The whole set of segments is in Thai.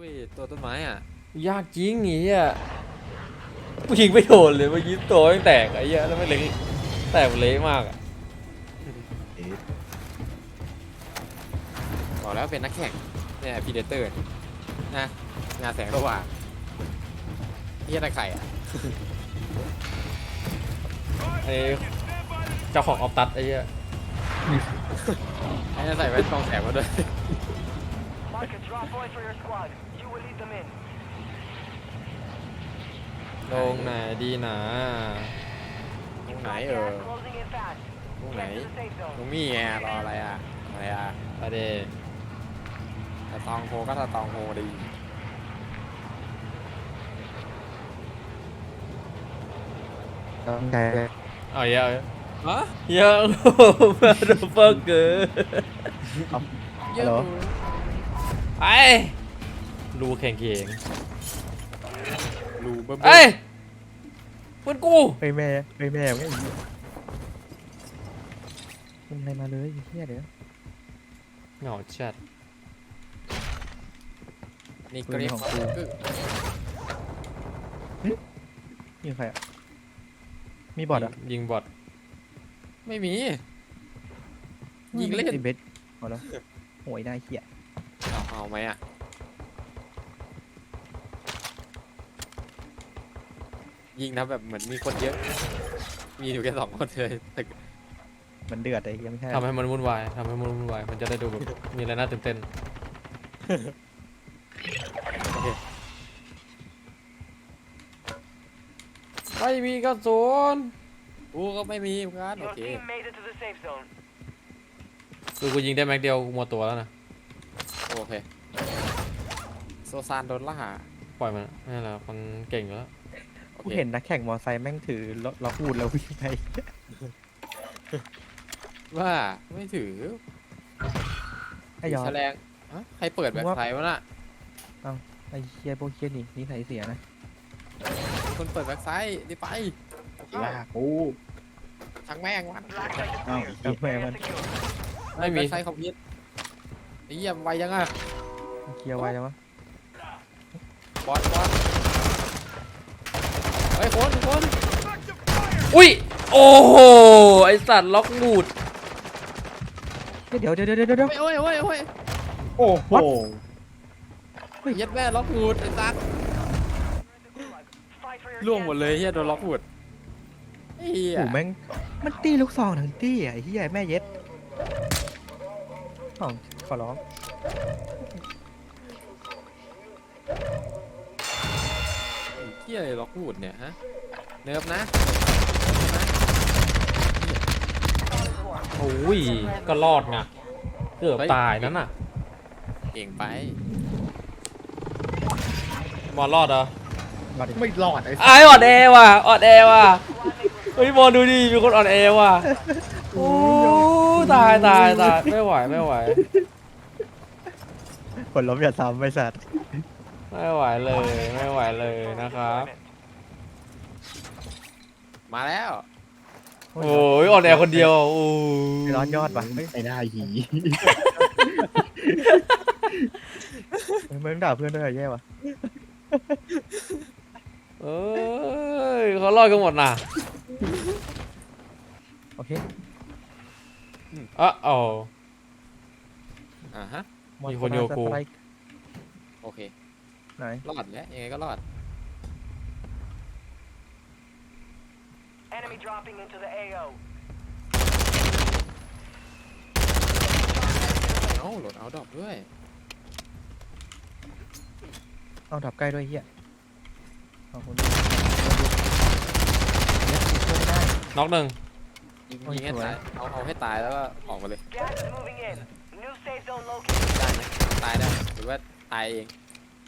อุ้ยตัวต้นไม้อะ ยากจริงไอ้เหี้ยกูยิงไม่โดนเลยเมื่อกี้ตัวไม่งแตกไอ้เหี้ยแล้วไม่เละแตกเละมากอะบอกแล้วเป็นนักแข่งเนี่ยพีเดเตอร์นะงานแสงระหว่างเฮียตะไข่อะไอ้เจ้าของออฟตัดไอ้เหี้ยไอ้ใส่แว่นกรองแสงมาด้วย Mark a drop point for your squad. ลงไหนดีหนาลงไหนเออลงไหนลงมีแอร์รออะไรอะอะไรอะประเดถ้าตองโฮก็ถ้าตองโฮดีต้องใจเออเยอะฮะเยอะมาดูเฟอร์เกอร์เยอะไอ รูแข่งเข่งรูเบิ้มเอ้ยเพื่อนกูเฮ้ยแม่เฮ้ยแม่ไม่อีกมันอะไรมาเลยไอ้เฮียเดี๋ยวเหงาจัดนี่ก็เรียกของกูยิงใครอะมีบอทอะยิงบอทไม่มี ยิงเล่นไอ้เบสเอาแล้วโหยได้เฮียเอาเอาไหมอะ ยิงนะแบบเหมือนมีคนเยอะ มีอยู่แค่สองคนเลยแต่มันเดือดไอ้เฮียไม่ใช่ทำให้มันวุ่นวายทำให้มันวุ่นวาย มันจะได้ดูแบบมีอะไรน่าตื่นเต้นไม่มีกระสุนกูก็ไม่มีเหมือนกันโอ Your เค team made it to the safe zone. คือกูยิงได้แม็กเดียวกูหมดตัวแล้วนะ โอเค โซซานโดนล่า ปล่อยมันนี่นแหละมันเก่งอยู่แล้วโอ กูเคเห็นนักแข่งมอไซค์แม่งถือล็อกล็อกวูดแล้ววิ่งไป ว่าไม่ถือไอ้ยอแสดดงฮะใครเปิดแบบว่าไฟวะน่ะไอ้เฮียพวกเฮียนี่นิสัยเสียนะคนเปิดแบ็คไซด์ดิไปว่ากูชักแม่งวัน Black site อ้าว clear. จำแม่มัน Area secure. ไม่มีแบ็คไซด์คอมพิวต์ไอ้เหี้ยมนไวยังอะเคลียร์ไว้แล้ววะบอสบอส เฮ้ยคนคนอุ้ย โอ้โห ไอสัตว์ล็อกบูดเฮ้ยเดี๋ยวเดี๋ยวเดี๋ยวเดี๋ยวเดี๋ยวโอ้ยโอ้ยโอ้ยโอ้โหเย็ดแม่ล็อกหูดไอ้ซัก Fight for your ล่วงหมด chance. เลยเฮียโดนล็อกหูดไอ้เหี้ยโอ้แม่งมันตีลูกซองทั้งตีอะไอ้เฮียแม่เย็ดอ๋อขอร้อง เฮียอะไรล็อกหูดเนี่ยฮะ เนิร์ฟนะโอ้ยก็รอดไงเกือบตายนั่นน่ะ เก่งไปบอลรอดเหรอมาดิไม่รอดไอ้ไอ้อ่อนแอว่ะอ่อนแอว่ะเฮ้ยบอลดูดิมีคนอ่อนแอว่ะโอ้ตายตายตายไม่ไหวไม่ไหวผลล้มอย่าซ้ำไอ้สัตว์ ไม่ไหวเลยไม่ไหวเลยนะครับ มาแล้วโอ้ยอ่อนแอคนเดียวโอ้ไอ้ร้อนยอดว่ะเฮ้ยไอ้หน้าหีมึงด่าเพื่อนด้วยเหรอแย่ว่ะเอ้ยเขารอดกันหมดน่ะโอเคอะอ๋ออ่าฮะมีคนโยกูสไตร์โอเค ไหนรอดแล้วยังไงก็รอด Enemy dropping into the AO. เอ้าโหลดเอาดอกด้วย เอาดับใกล้ด้วยเฮียเอาคนน็อกหนึ่งยิงโอ้ยยิงให้สวยตายเอาเอาให้ตายแล้วก็ออกมาเลย Gas is moving in. New safe zone located. ได้ไหมตายได้หรือว่าตายเอง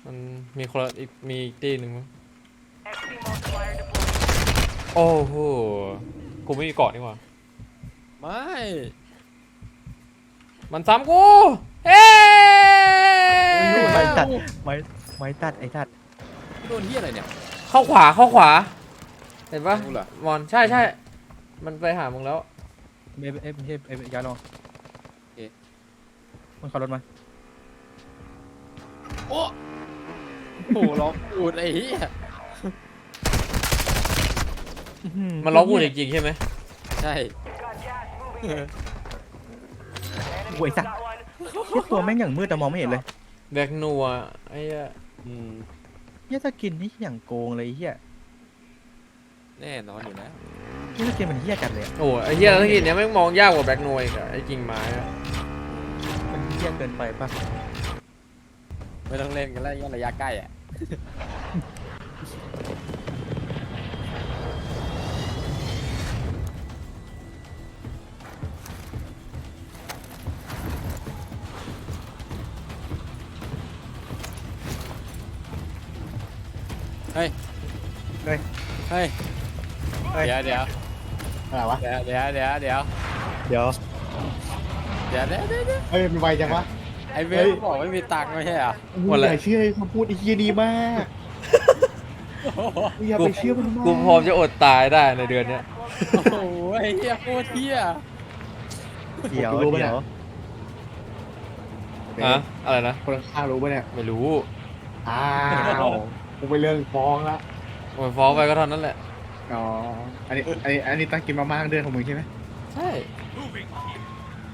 มันมีคนละอีกมีอีกตีหนึ่งมั้ง XP multiplier deployed. โอ้โหกูไม่มีเกาะนี่หว่าไม่ มันซ้ำกูเฮ้ไม้ตัดไม้ไม้ตัดไอ้ตัดโดนที่อะไรเนี่ย เข้าขวาเข้าขวา เห็นปะกูเหรอมอนใช่ใช่มันไปหามึงแล้ว เอฟเอฟเอฟเอฟย้ายลงมันขับรถมาโอ้ โอ้โหล็อกอูดไอ้เหี้ยมันล็อกกูจริงๆใช่ไหมใช่ Got gas moving in. โวยสัตว์ Got one. เหี้ยตัวแม่งอย่างมืดแต่มองไม่เห็นเลยแบกนัวไอ้เหี้ยอืมเฮียสกินนี่อย่างโกงเลยเฮียแน่นอนอยู่แล้วเฮียสกินมันเฮียจัดเลยอะโอ้ไอ้เหี้ยทั้งทีเนี้ยแม่งมองยากกว่าแบกนัวอีกอะไอ้กิ่งไม้อะมันเฮียเกินไปป่ะไม่ต้องเล่นกันแล้วยังระยะใกล้อะ เฮ้ย เฮ้ย เฮ้ย เฮ้ย เดี๋ยวเดี๋ยวอะไรวะ เดี๋ยวเดี๋ยวเดี๋ยวเดี๋ยวเดี๋ยวเดี๋ยวเดี๋ยวเดี๋ยวเดี๋ยวเฮ้ยมันไวจังวะ ไอ้เวเฮ้ลยบอกไม่มีตังค์ไม่ใช่เหรอมึงอย่าเชื่อคำพูดไอ้เฮียดีมากมึงอย่าไปเชื่อมันมากกูพร้อมจะอดตายได้ในเดือนเนี้ยโอ้โหไอ้เหี้ยโคตรเหี้ยเดี๋ยวรู้ปะเดี๋เนี่ยยวอะอะไรนะ คนข้างๆรู้ปะเนี่ยไม่รู้อ้าวกูไปเรื่องฟ้องละมันฟ้องไปก็เท่านั้นแหละ อ๋ออันนี้อันนี้อันนี้ตั้งกินมาม่าเดือนของมึงใช่ไหมใช่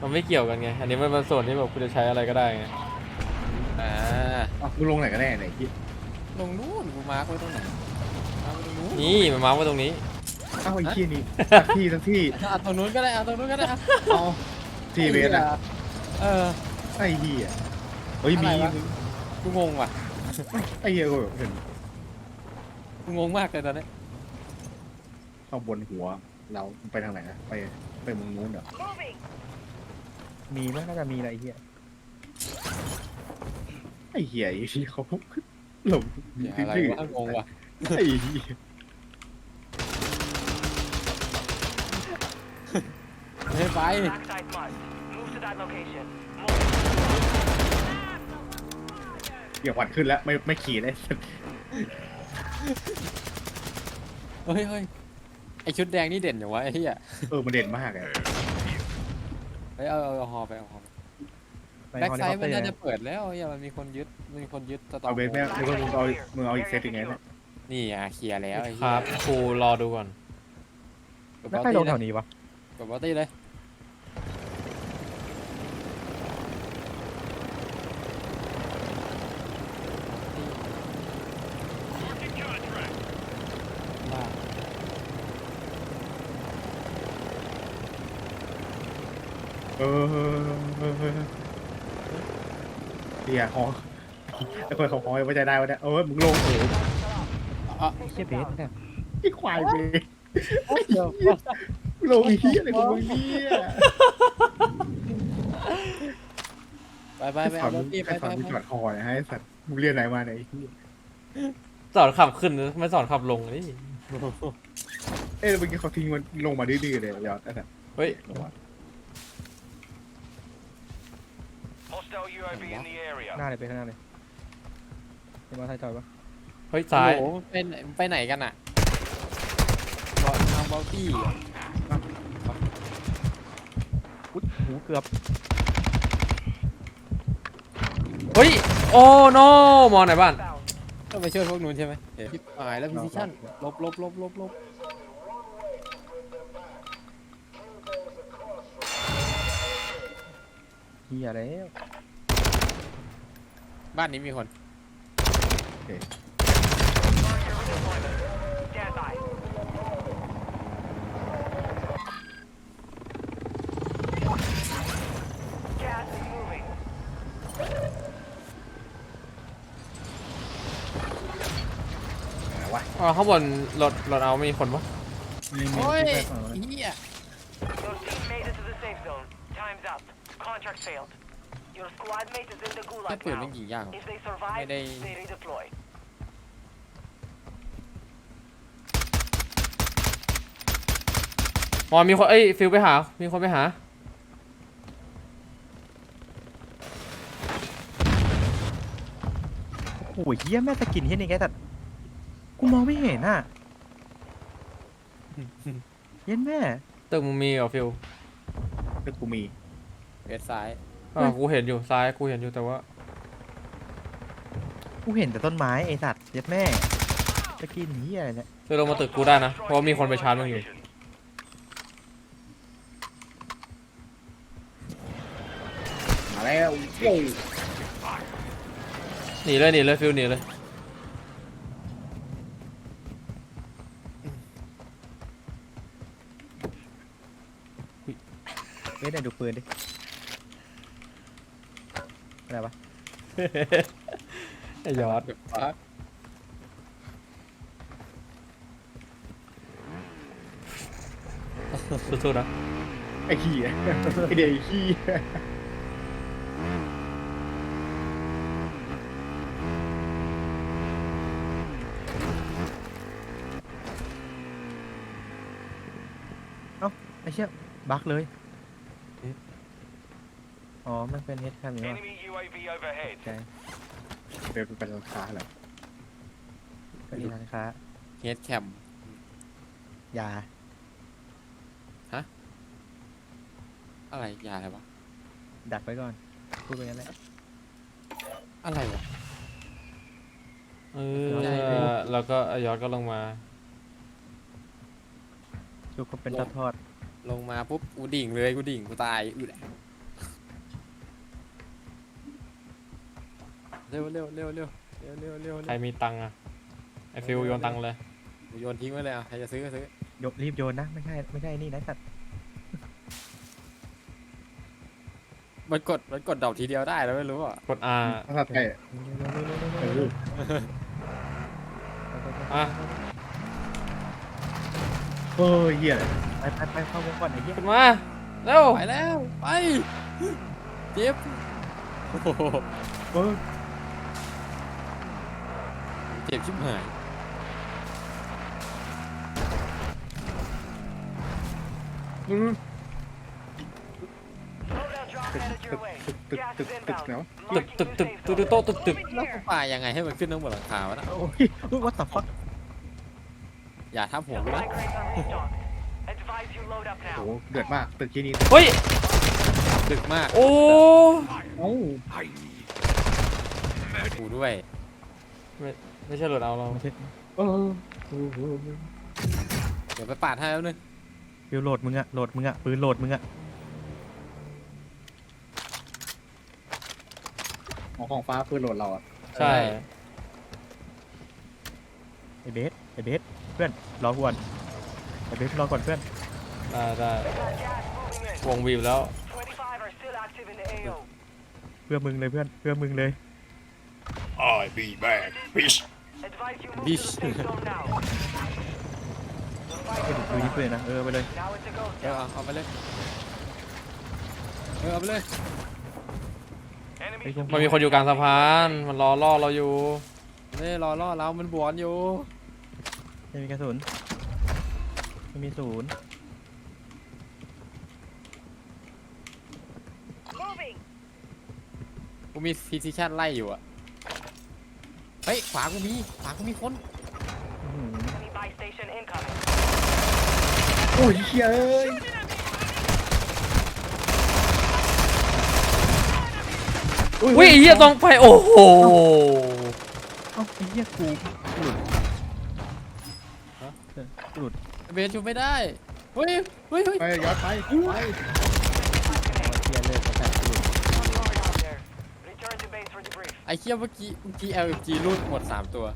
มันไม่เกี่ยวกันไง อันนี้มันเป็นส่วนที่แบบกูจะใช้อะไรก็ได้ไงอ่าอ๋อมึงลงไหนกันแน่ไหนคิดลงนู่นกูมาร์คไว้ตรงไหนมาร์คไว้ตรงนู้นนี่มันมาร์คไว้ตรงนี้ อ้าวไอ้เฮียนี่สักที่สักที่เอาตรงนู้นก็ได้เอาตรงนู้นก็ได้เอาอ๋อที่เวสอะเออ ไอ้เฮียเฮ้ยมีอะไรวะ กูงงว่ะไอ้เฮียกูเห็นกูงงมากเลยตอนนี้ข้างบนหัว เราไปทางไหนนะไปไปมึงนู้นเหรอ Moving. มีไหมน่าจะมีอะไรเฮียไอ้เหี้ยไอ้ที่เขาหลงเดี๋ยวอะไรวะงงว่ะไอ้เหี้ยไม่ไป Backside mud. Move to that location. Move. อย่าหวัดขึ้นแล้วไม่ไม่ขี่เลยเฮ้ยเฮ้ยไอชุดแดงนี่เด่นอย่างวะไอ้เหี้ยเออมันเด่นมากเลย เฮ้ยเอาเอาเอาฮอไปเอาฮอไปในแบ็กฮอลิไซคอปด์เตมัอนร์น่าจะเปิดแล้วไอ้เหี้ยมันมีคนยึดมันมีคนยึดสตอเอาร์เบสแม่งมึงเอามึงเอาอีกเซตยังไงเนี่ยนี่อะเคลียร์แล้วไอ้คเหี้ยรับกูรอดูก่อนกดแล้วบอลใครลตี้งเลแถยวนี้วะกดบอลตี้เลยบ้า เออเหี้ยฮอไอ้คนของฮอไม่ใจได้วะเนี่ยเออมึงลงโอ้โหไอ้เฮียเบสเนี่ยไอ้ควายเบสลงไอ้เหี้ยอะไรของมึงเนี่ยไปไปไปสอเอานบอลตี้ไปไอ้สไปอนมึงไปถอดฮอนะให้สัตว์มึงเรียนไหนมาเนี่ยไอ้เหี้ยสอนขับขึ้นไม่สอนขับลงนี่เอ้ยเมื่อกี้เขาทิ้งมันลงมาดื้อๆเลยยอดไอ้สัตว์เฮ้ยลงมา Hostile UAV in the area. หน้าเลยไปข้างหน้าเลยเห็นมาไทยจอยปะเฮ้ยซ้ายโอ้โหไปไหนไปไหนกันอะบอลทางบอลตี้อะอุ๊ยหูเกือบเฮ้ยโอ้โนมองไหนบ้าน Found. ต้องไปช่วยพวกนู้นใช่ไหมเดี๋ยวพี่หายแล้วพิซิชั่นลบลบลบลบลบเฮียแล้ว บ้านนี้มีคน Stand by. Gas is moving. ไหนวะอ๋อข้างบนรถรถเอามีคนปะมีมีโอ้ยที่ไปฝั่งนู้นเฮีย Your team made it to the safe zone. Time's up. Contract failed. Your squad mate is in the แค่ gulag ปืน now. ไม่กี่อย่าง If they survive, May they- they redeploy. มอนมีคนเอ้ยฟิลไปหา มีคนไปหา โอ้ยเฮียแม่สกินเฮียนี่แกแต่กูมองไม่เห็นอะ เย็นแม่ตึกมึงมีเหรอฟิลแต่กูมีเวทซ้าย อ่ากูเห็นอยู่ซ้ายกูเห็นอยู่แต่ว่า กูเห็นแต่ต้นไม้ไอสัตว์เย็ดแม่จะกินเหี้ยอะไรเนี่ยเธอลงมาตึกกูได้นะ เพราะว่ามีคนไปชาร์จมึงอยู่ มาแล้วโอ้ยหนีเลยหนีเลยฟิลหนีเลยเฮ้ยไหนดูปืนดิ อะไรวะ ไอ้ยอดเดี๋ยวฟักสู้ๆนะไอ้เหี้ยไอ้เด็กไอ้เหี้ยไอ้เชี่ยบั๊กเลย อ๋อ มันเป็นเฮดแคมนี่วะ Enemy UAV overhead. ใช่เดินไปร้านค้าเหรอก็ดีร้านค้าเฮดแคม ยาอะไรยาอะไรวะ ดักไว้ก่อน พูดไปงั้นแหละ อะไรวะ เออแล้วก็ไอ้ยอดก็ลงมา ดูก็เป็นทอดทอดลงมาปุ๊บกูดิ่งเลยกูดิ่งกูตายอืด เร็วเร็วเร็วเร็วเร็วเร็วเร็วใครมีตังค์อะไอ้ฟิลโยนตังค์เลย กูโยนทิ้งไว้เลยอะใครจะซื้อก็ซื้อโยนรีบโยนนะ ไม่ใช่ไม่ใช่นี่นะสัตว์มันกดมันกดดอกทีเดียวได้แล้วไม่รู้อะกด R ภาษาไทยเอออะเฮ้ยเหี้ยอะไรไปไปไปเข้าวงก่อนไอ้เหี้ยกดมาเร็วไปแล้ว ไปเจ็บโอ้โหเออ เจ็บชิบหาย Loadout drop ตึก headed ตึ your ก way. ตึกตึก Gas ตึก is ตึก inbound. แล้วตึกตึกตึกตึกตึกโต๊ะตึกตึกแล้วกูปายังไงให้มันขึ้นทั้งหมดหลังคาวะนะโอ้ยวัดสับฟักอย่าทับหัวกูนะ Supply crates are restocked. Advise you load up โอ้ now. โหเดือดมากตึกที่นี่เฮ้ยดึกมาก โอ้เอ้ากูด้วย ไม่ใช่หลุดเอาเราเออโอ้โหเดี๋ยวไปปาดให้แล้วนึงฟิวโหลดมึงอะโหลดมึงอะปืนโหลดมึงอะหมอของฟ้าปืนโหลดเราอะใช่ไอ้เบสไอ้เบสเพื่อนรอก่อนไอ้เบสรอก่อนเพื่อนได้ได้ We got gas moving in. วงบีบแล้ว25 are still active in the AO. เพื่อมึงเลยเพื่อนเพื่อมึงเลย Advise you move Bish. To the safe zone now. ดูนี่เพื่อนนะเออไปเลย Now it's a ghost เออ town. เอาเอาไปเลยเออเอาไปเลย Enemy ไอ้พวกมันมีคนอยู่กลางสะพาน มันรอล่อเราอยู่ นี่รอรอเรามันบวนอยู่ ไม่มีกระสุนไม่มีศูนย์ moving. กูมีซีซิชั่นไล่อยู่อะ เฮ้ยขวากูมีขวากูมีคนอื้อหือ Enemy buy station incoming. โอ้ยเหี้ยเอ้ยอุ้ยไอ้เหี้ยต้องไปโอ้โหเอ้าไอ้เหี้ยกูหลุดเออหลุดเบนชูไม่ได้เฮ้ยเฮ้ยเฮ้ยไปย้อนไปไป อ๋อเหี้ยเลยแต่หลุด One more out there. Return to base for debrief. ไอ้เคี้ยเมื่อกี้เมื่อกี้ LG รูดหมดสามตัว